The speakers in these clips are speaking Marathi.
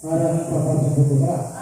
para sa magpapasagot ka.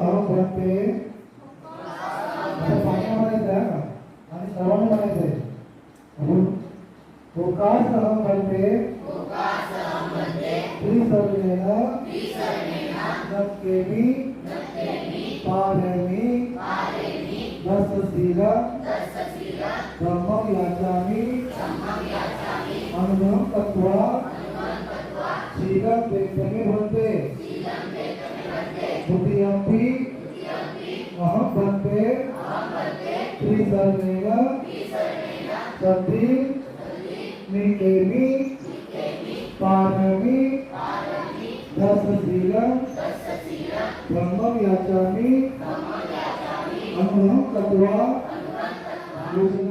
ಅವ್ರು ಬರುತ್ತೆ ಸಾಧ್ಯ ಮಾಡಿದ್ದ ನಾನು ಶ್ರವಣ ಮಾಡಿದ್ದೆ ಗೋಕಾರ್ ಸಹಂ ಬರುತ್ತೆ ತ್ರಿಸರ್ವೇಣ ನಕ್ಕೇಮಿ पारेमि दशशील ब्रह्म याचामि अनुगम तत्वा सति निकेमि पाणमि दशशील ब्रह्मं यच्छामि अनुभवं कृत्वा योजनं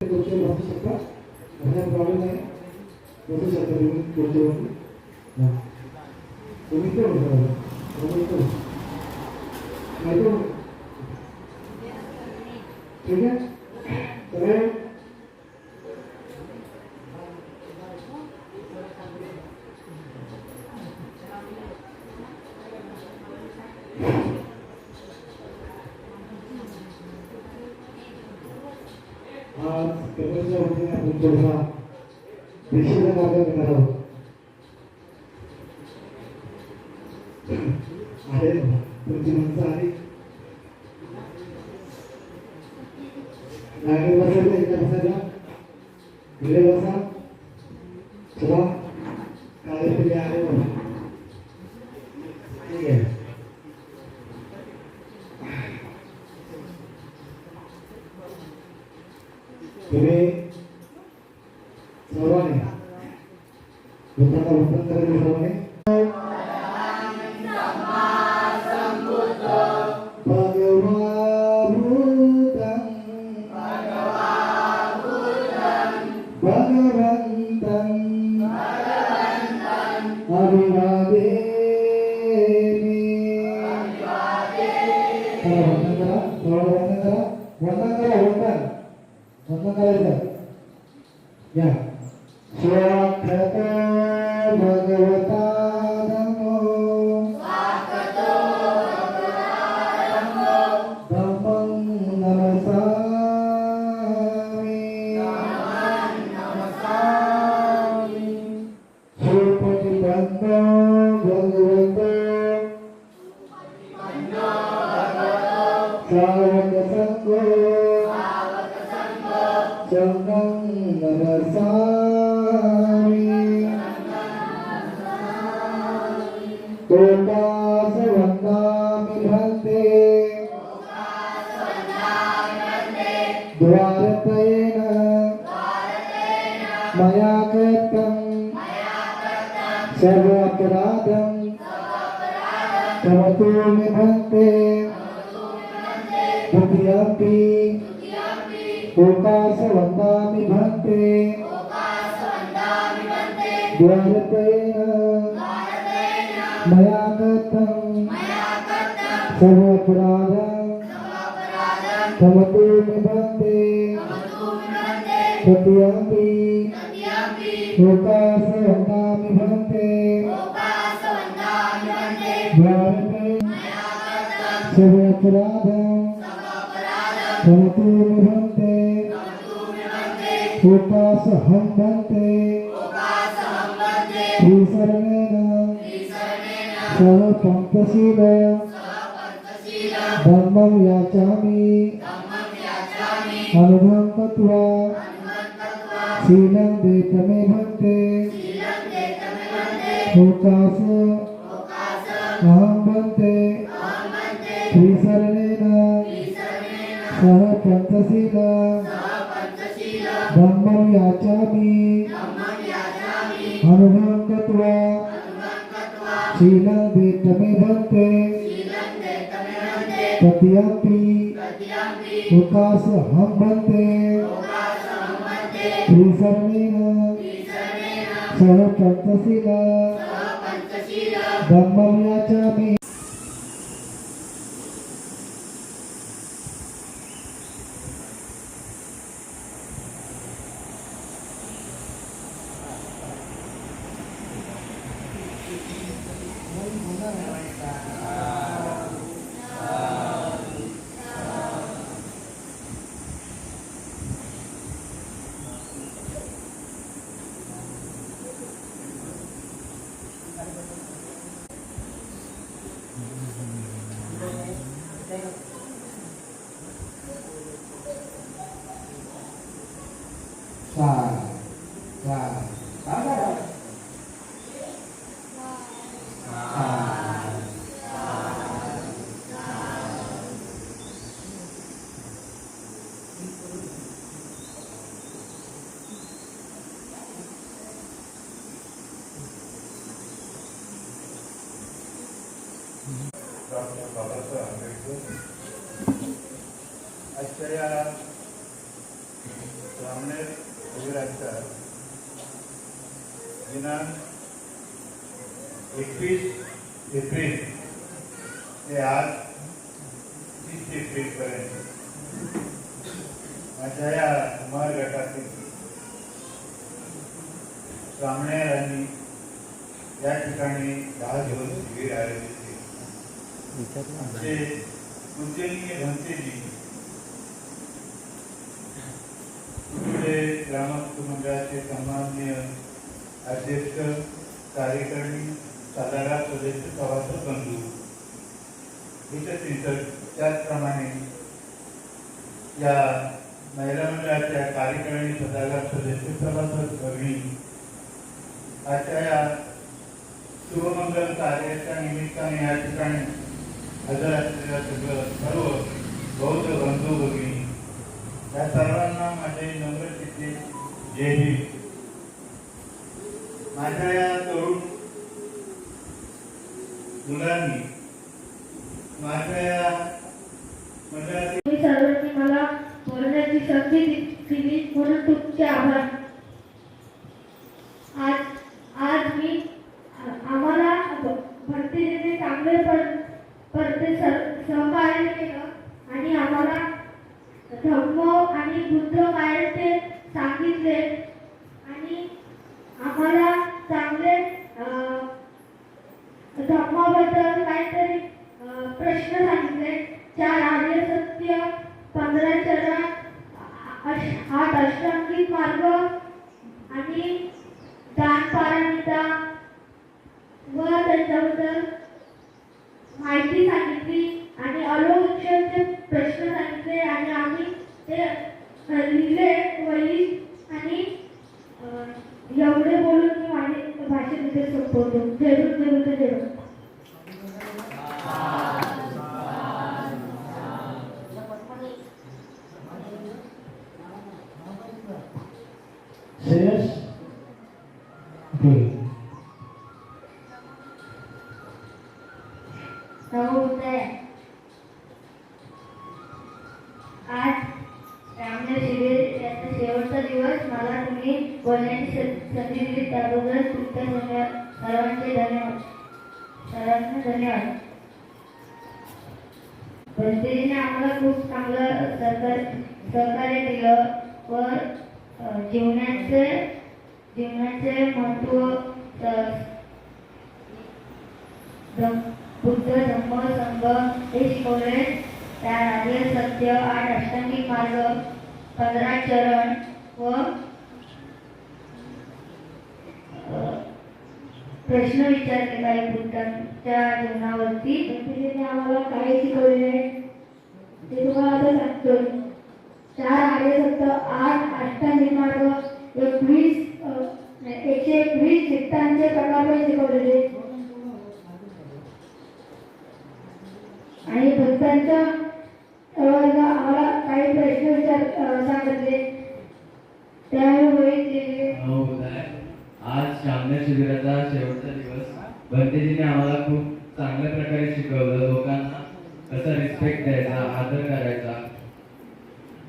కొంచెం పంపి చెప్ప ఏదైనా ప్రాబ్లం అయితే చెప్పండి కొంచెం ఉంటే ఉంటారు 나에게 와서 이제 와서 이제 와서 들어와 द्वारतयेन मया कृतं सर्वापराधं तवतु निभन्ते तृतीयपि लोकासवन्दामि भन्ते भारते सर्वपराधं लोकासहं भन्ते శ్రీశరణేన సహ పంతశీల ధర్మం యాచామి అనుభవం కత్వా శీలం దేతమే భక్తే హోకాస అహం భక్తే శ్రీశరణేన సహ పంచశీల ధర్మం యాచామి अनुभवं कृत्वा शीलं वेतमे भन्ते तृतीयपि लोकास अहं भन्ते श्रीशरणेन सह पञ्चशील धम्मं याचामि या ठिकाणी दहा दिवस शिबिर आयोजित केले आमचे पूजनीय ग्रामस्थ मंडळाचे सन्माननीय अध्यक्ष कार्यकारिणी सातारा सदस्य सभासद बंधू इतर त्याचप्रमाणे या महिला मंडळाच्या कार्यकारिणी सदागार सदस्य सभासद भगिनी आजच्या या शुभमंगल कार्याच्या निमित्ताने या ठिकाणी हजर असलेल्या सगळं सर्व बौद्ध बंधू भगिनी या सर्वांना माझे नम्र चित्ते. जय भीम माझ्या या तरुण मुलांनी माझ्या या मंडळातील सर्वांनी मला बोलण्याची संधी दिली. म्हणून तुमचे आभार sinners, day. विचारले काही बुद्धांच्या जीवनावरती. तिने आम्हाला काय शिकवले ते तुम्हाला आता सांगतो. चार आर्य सत्य आठ अष्टांगिक मार्ग एकवीस एकशे एकवीस चित्तांचे प्रकार पण शिकवलेले. आणि भक्तांच्या आम्हाला काही प्रश्न विचार सांगितले. त्यावेळी आहे आज शामनेर शिबिराचा शेवटचा दिवस. भरतीजीने आम्हाला खूप चांगल्या प्रकारे शिकवलं. लोकांना कसा रिस्पेक्ट द्यायचा आदर करायचा.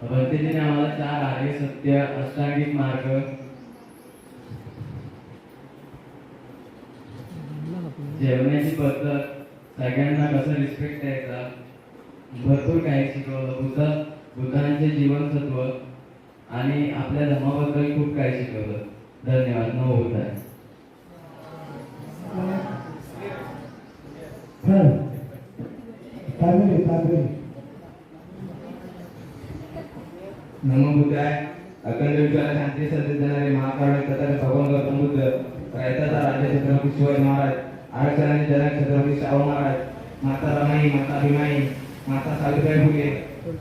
भंतेजीने आम्हाला चार आर्य सत्य अष्टांगिक मार्ग. जेवण्याची पद्धत सगळ्यांना कसं रिस्पेक्ट द्यायचा. भरपूर काही शिकवलं. बुद्ध बुद्धांचे जीवनसत्व आणि आपल्या धर्माबद्दल खूप काही शिकवलं. धन्यवाद. न होत आहे. कावेरी कावेरी नमो बुद्धाय. अखंड विचार शांती सत्य देणारे महाकारुण्य तथा भगवान गौतम बुद्ध रयताचा राज्य छत्रपती शिवाजी महाराज आरक्षणाचे जनक छत्रपती शाहू महाराज माता रमाई माता भीमाई माता सावित्रीबाई फुले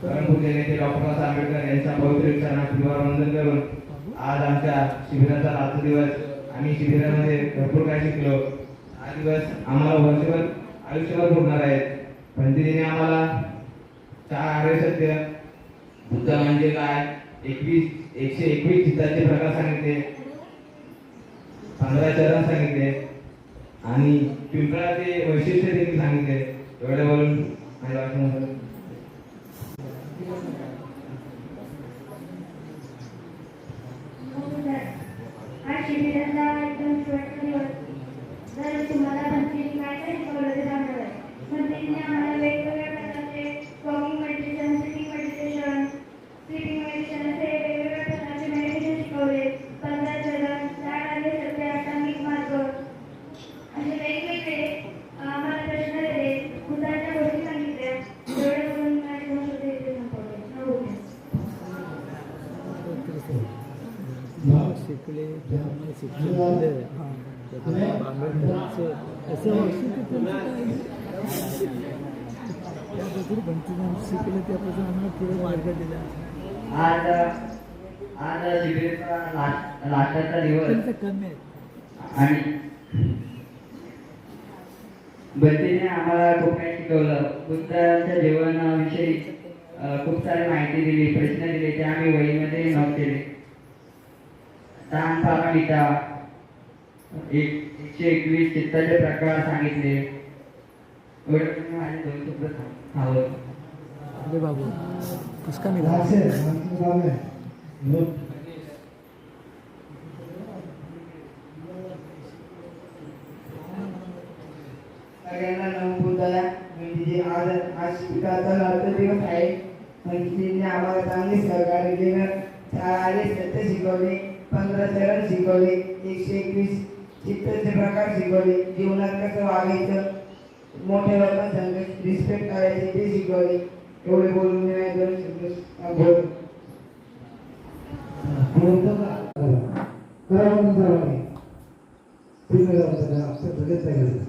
परमपूज्य नेते डॉक्टर बाबासाहेब आंबेडकर यांच्या पवित्र विचारांना त्रिवार वंदन करून आज आमच्या शिबिराचा रात्र दिवस आम्ही शिबिरामध्ये भरपूर काय शिकलो. हा दिवस आम्हाला वर्षभर आयुष्यभर पुरणार आहेत. पंडितीने आम्हाला चार आर्य सत्य बुद्ध म्हणजे काय एकवीस एकशे एकवीस चित्ताचे प्रकार सांगितले. पंधरा चरण सांगितले. आणि पिंपळाचे वैशिष्ट्य त्यांनी सांगितले. एवढे बोलून माझ्या भाषणामध्ये हा शिबिराचा एकदम शेवटचा दिवस. जर तुम्हाला भक्तीने काय काय Amen. बंदीने आम्हाला खूप काही शिकवलं. बुद्धांच्या जीवनाविषयी खूप सारी माहिती दिली प्रश्न दिले ते आम्ही वहीमध्ये नोट केले. ताण पारामिता एक एकशे एकवीस चित्ताचे प्रकार सांगितले. माझे दोन शब्द बाबू कसं आज शिकाचा दिवस आहे. आम्हाला चांगले सहकार्य केलं शाळाने सत्य शिकवले. पंधरा चरण शिकवले. एकशे एकवीस चित्ताचे प्रकार शिकवले. जीवनात कसं वागायचं? मोठ्या लोकांसंग रिस्पेक्ट करायचे ते शिकवले. एवढे बोलून मी नाही दोन शब्द बोलतो का? करा म्हणून करा नाही तुम्ही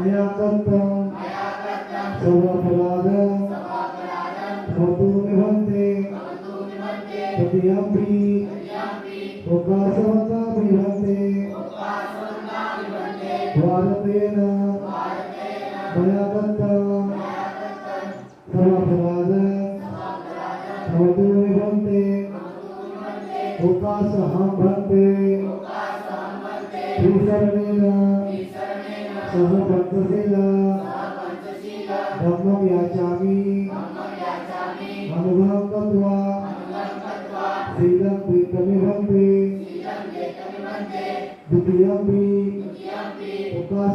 मया दत्तं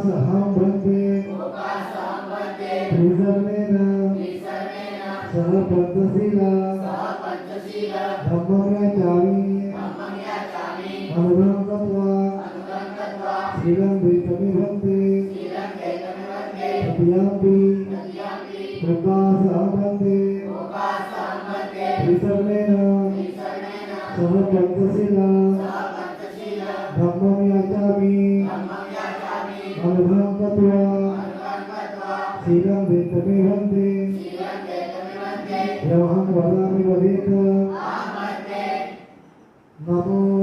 प्रकाशहं भन्ते सह पञ्चशील धम्मं याचामि अनुभवं कृत्वा शीलं भन्ते तृतीयम्पि प्रकाशहं भन्ते त्रिशरणेन सह Namo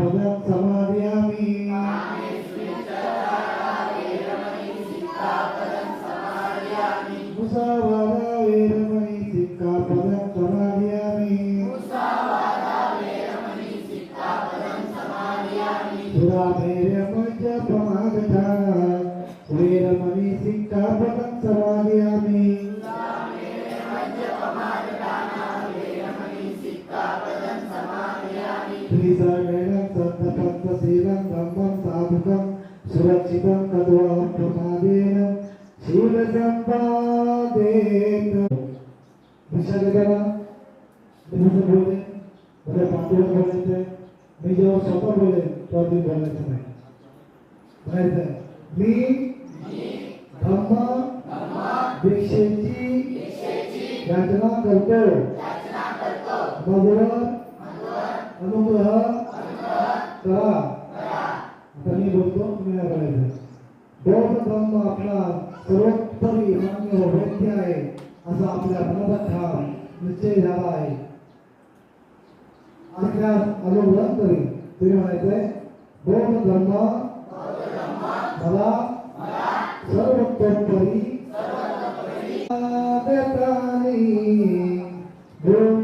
poder दिशा देताना तुम्ही बोलले मला पाठवून बोलायचं मी जेव्हा स्वतः बोलेन तेव्हा तुम्ही बोलायचं नाही म्हणायचं मी धम्म दीक्षेची याचना करतो मधुर अनुग्रह करा आता मी बोलतो तुम्ही नाही बोलायचं बौद्ध धर्म आपला सर्वोत्तरी मान्य व वैद्य आहे असा आपल्या मनात ठाम निश्चय झाला आहे. असल्यास अनुग्रह करी तुम्ही म्हणायचंय दोन धर्म मला सर्वोत्तरी देतानी ब्रह्मानवाय